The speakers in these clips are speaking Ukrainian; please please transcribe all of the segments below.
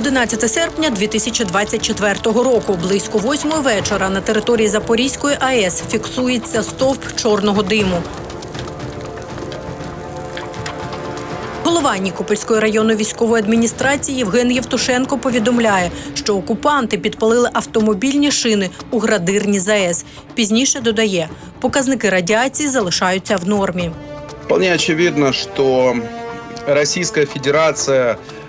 11 серпня 2024 року, близько восьмої вечора, на території Запорізької АЕС фіксується стовп чорного диму. Голова Нікопольської районної військової адміністрації Євген Євтушенко повідомляє, що окупанти підпалили автомобільні шини у градирні ЗАЕС. Пізніше додає, показники радіації залишаються в нормі. Вполне очевидно, что Российская Федерация а,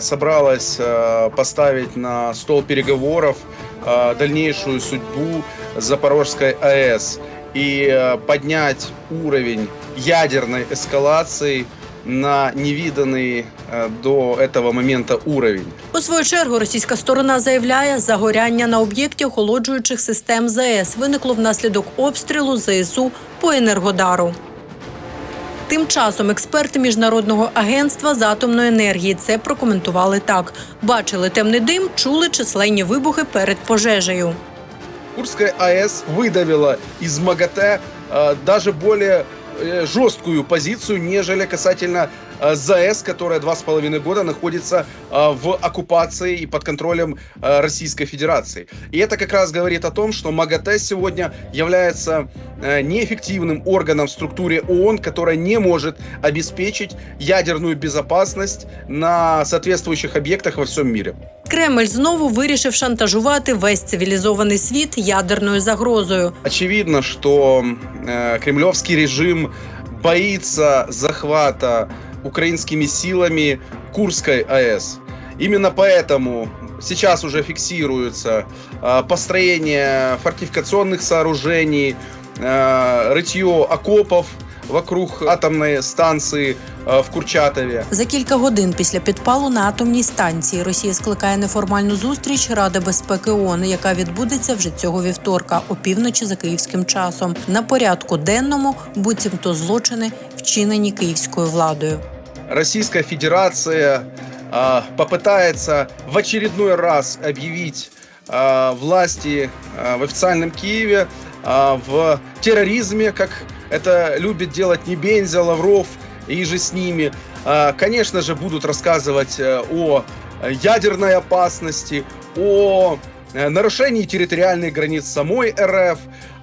собралась а, поставить на стол переговоров а, дальнейшую судьбу Запорожской АЭС и а, поднять уровень ядерной эскалации на невиданный а, до этого момента уровень. У свою чергу російська сторона заявляє, загоряння на об'єкті охолоджуючих систем ЗАЕС виникло внаслідок обстрілу ЗСУ по енергодару. Тим часом експерти міжнародного агентства з атомної енергії це прокоментували так: бачили темний дим, чули численні вибухи перед пожежею. Курская АЭС выдавила из МАГАТЭ э, даже более э, жесткую позицию, нежели касательно э, ЗАЭС, которая два с половиной года находится э, в оккупации и под контролем э, Российской Федерации. И это как раз говорит о том, что МАГАТЭ сегодня является э, неэффективным органом в структуре ООН, которая не может обеспечить ядерную безопасность на соответствующих объектах во всем мире. Кремль знову вирішив шантажувати весь цивілізований світ ядерною загрозою. Очевидно, что э, кремлевский режим боится захвата украинскими силами Курской АЭС. Именно поэтому сейчас уже фиксируется э, построение фортификационных сооружений, э, рытье окопов вокруг атомной станции э, в Курчатове. За кілька годин після підпалу на атомній станції Росія скликає неформальну зустріч Ради безпеки ООН, яка відбудеться вже цього вівторка, опівночі за київським часом. На порядку денному буцімто злочини, вчинені київською владою. Российская Федерация а, попытается в очередной раз объявить а, власти а, в официальном Киеве в терроризме, как это любит делать Небензя, Лавров и же с ними. Конечно же, будут рассказывать э, о ядерной опасности, о э, нарушении территориальных границ самой РФ.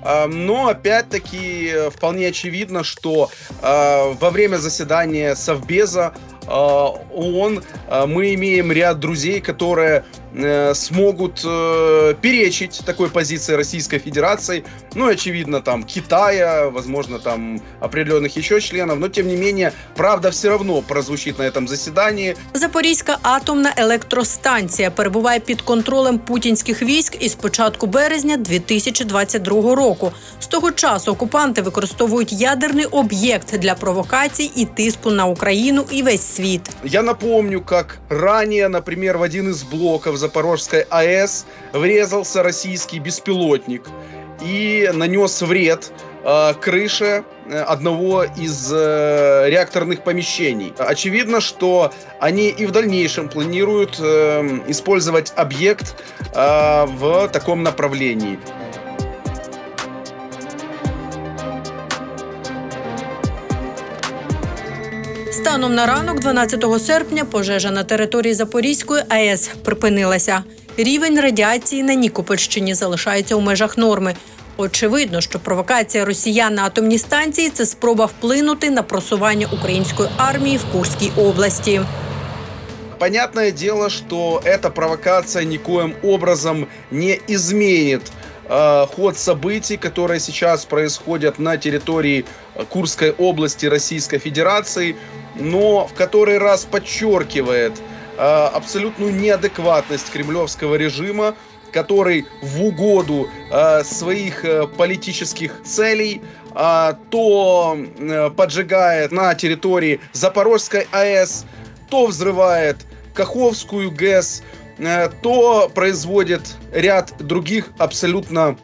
А, Но опять-таки э, вполне очевидно, что э, во время заседания Совбеза э, ООН э, мы имеем ряд друзей, которые э, смогут э, перечить такой позиции Российской Федерации, ну и очевидно там Китая, возможно там определенных еще членов, но тем не менее правда все равно прозвучит на этом заседании. Запорізька атомна електростанція перебуває під контролем путінських військ із початку березня 2022 року. З того часу окупанти використовують ядерний об'єкт для провокацій і тиску на Україну і весь світ. Я напомню, как ранее, например, в один из блоков Запорожской АЭС врезался российский беспилотник и нанес вред э, крыше э, одного из э, реакторных помещений. Очевидно, что они и в дальнейшем планируют э, использовать объект э, в таком направлении. Станом на ранок, 12 серпня, пожежа на території Запорізької АЕС припинилася. Рівень радіації на Нікопольщині залишається у межах норми. Очевидно, що провокація росіян на атомній станції це спроба вплинути на просування української армії в Курській області. Понятное дело, что эта провокация никоим образом не изменит э, ход событий, которые сейчас происходят на территории э, Курской области Российской Федерации, но в который раз подчеркивает э, абсолютную неадекватность кремлевского режима, который в угоду своих политических целей э, то поджигает на территории Запорожской АЭС, то взрывает Каховскую ГЭС, то производит ряд других абсолютно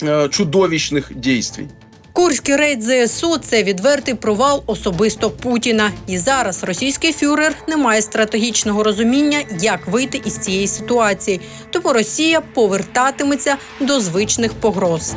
э, чудовищных действий. Курський рейд ЗСУ це відвертий провал особисто Путіна. І зараз російський фюрер не має стратегічного розуміння, як вийти із цієї ситуації. Тому Росія повертатиметься до звичних погроз.